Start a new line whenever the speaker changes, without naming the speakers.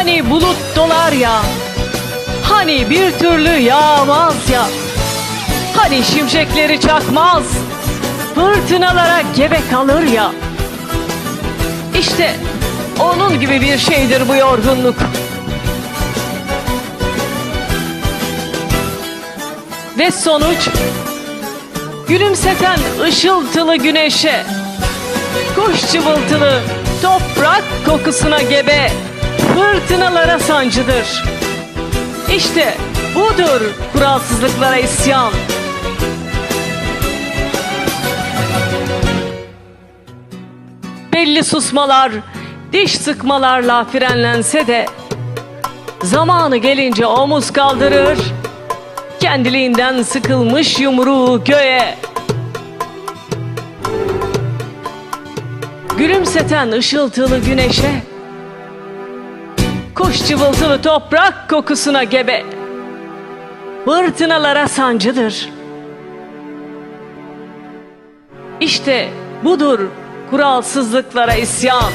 Hani bulut dolar ya? Hani bir türlü yağmaz ya? Hani şimşekleri çakmaz? Fırtınalara gebe kalır ya? İşte onun gibi bir şeydir bu yorgunluk. Ve sonuç? Gülümseten ışıltılı güneşe Kuş cıvıltılı toprak kokusuna gebe Fırtınalara sancıdır. İşte budur kuralsızlıklara isyan. Belli susmalar, diş sıkmalarla frenlense de Zamanı gelince omuz kaldırır Kendiliğinden sıkılmış yumruğu göğe. Gülümseten ışıltılı güneşe Kuş cıvıltılı toprak kokusuna gebe. Fırtınalara sancıdır. İşte budur kuralsızlıklara isyan